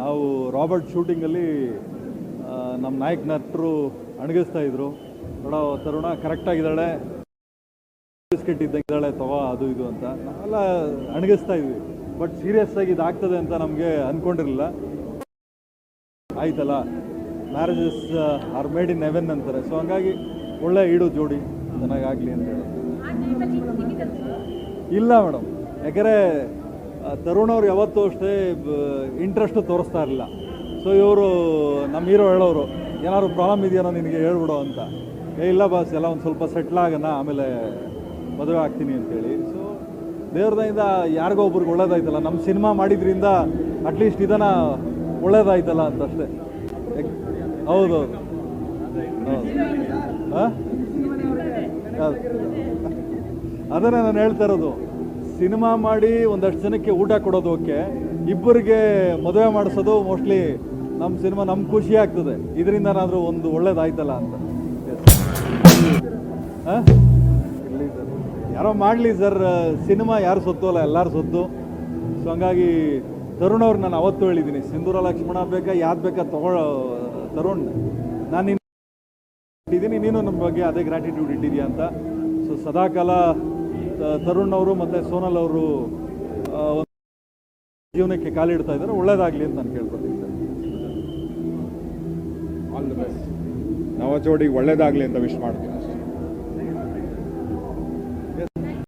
ನಾವು ರಾಬರ್ಟ್ ಶೂಟಿಂಗಲ್ಲಿ ನಮ್ಮ ನಾಯಕ ನಟರು ಅಣಗಿಸ್ತಾ ಇದ್ರು. ನೋಡೋ ತರುಣ ಕರೆಕ್ಟಾಗಿದ್ದಾಳೆ ಬಿಸ್ಕೆಟ್ ಇದ್ದಾಳೆ ತಗೋ ಅದು ಇದು ಅಂತ. ನಾವೆಲ್ಲ ಅಣಗಿಸ್ತಾ ಇದ್ವಿ. ಬಟ್ ಸೀರಿಯಸ್ ಆಗಿ ಇದಾಗ್ತದೆ ಅಂತ ನಮಗೆ ಅಂದ್ಕೊಂಡಿರಲಿಲ್ಲ ಆಯ್ತಲ್ಲ marriages are made in heaven ಅಂತಾರೆ. ಸೊ ಹಂಗಾಗಿ ಒಳ್ಳೆ ಇಡು ಜೋಡಿ ಚೆನ್ನಾಗಾಗಲಿ ಅಂತ ಹೇಳಿ. ಇಲ್ಲ ಮೇಡಮ್. ಯಾಕಂದರೆ ತರುಣ್ ಅವ್ರು ಯಾವತ್ತೂ ಅಷ್ಟೇ ಇಂಟ್ರೆಸ್ಟು ತೋರಿಸ್ತಾ ಇರಲಿಲ್ಲ. ಸೊ ಇವರು ನಮ್ಮ ಹೀರೋ ಹೇಳೋರು ಏನಾದ್ರು ಪ್ರಾಬ್ಲಮ್ ಇದೆಯೋ ನಿನಗೆ ಹೇಳ್ಬಿಡು ಅಂತ. ಏ ಇಲ್ಲ ಬಾಸ್ ಎಲ್ಲ ಒಂದು ಸ್ವಲ್ಪ ಸೆಟ್ಲ್ ಆಗೋಣ ಆಮೇಲೆ ಮದುವೆ ಆಗ್ತೀನಿ ಅಂತೇಳಿ. ಸೊ ದೇವ್ರದಿಂದ ಯಾರಿಗೋ ಒಬ್ರಿಗೆ ಒಳ್ಳೇದಾಯ್ತಲ್ಲ ನಮ್ಮ ಸಿನಿಮಾ ಮಾಡಿದ್ರಿಂದ ಅಟ್ಲೀಸ್ಟ್ ಇದನ್ನ ಒಳ್ಳೇದಾಯ್ತಲ್ಲ ಅಂತ ಅಷ್ಟೇ ಹೌದೌದು ಹೌದು. ಹಾಂ? ಅದನ್ನೇ ನಾನು ಹೇಳ್ತಾ ಇರೋದು. ಸಿನಿಮಾ ಮಾಡಿ ಒಂದಷ್ಟು ಜನಕ್ಕೆ ಊಟ ಕೊಡೋದು ಓಕೆ. ಇಬ್ಬರಿಗೆ ಮದುವೆ ಮಾಡಿಸೋದು ಮೋಸ್ಟ್ಲಿ ನಮ್ಮ ಸಿನಿಮಾ ನಮ್ಗೆ ಖುಷಿ ಆಗ್ತದೆ. ಇದರಿಂದನಾದರೂ ಒಂದು ಒಳ್ಳೇದಾಯ್ತಲ್ಲ ಅಂತ. ಯಾರೋ ಮಾಡಲಿ ಸರ್ ಸಿನಿಮಾ ಯಾರು ಸೊತ್ತು ಅಲ್ಲ ಎಲ್ಲರೂ ಸೊತ್ತು. ಸೊ ಹಂಗಾಗಿ ತರುಣ್ ಅವ್ರು ನಾನು ಅವತ್ತು ಹೇಳಿದ್ದೀನಿ ಸಿಂಧೂರ ಲಕ್ಷ್ಮಣ ಬೇಕಾ ಯಾವ್ದು ಬೇಕಾ ತಗೊಳ್ಳೋ ತರುಣ್. ನಾನು ನೀನು ನಮ್ಮ ಬಗ್ಗೆ ಅದೇ ಗ್ರ್ಯಾಟಿಟ್ಯೂಡ್ ಇಟ್ಟಿದ್ಯಾ ಅಂತ. ಸೊ ಸದಾಕಾಲ ತರುಣ್ ಅವರು ಮತ್ತು ಸೋನಲ್ ಅವರು ಜೀವನಕ್ಕೆ ಕಾಲಿಡ್ತಾ ಇದ್ದಾರೆ. ಒಳ್ಳೇದಾಗಲಿ ಅಂತ ನಾನು ಕೇಳ್ಕೊತೀನಿ ಸರ್. ಆಲ್ ದಿ ಬೆಸ್ಟ್ ನವ ಜೋಡಿಗೆ ಒಳ್ಳೇದಾಗಲಿ ಅಂತ ವಿಶ್ ಮಾಡ್ತೀನಿ.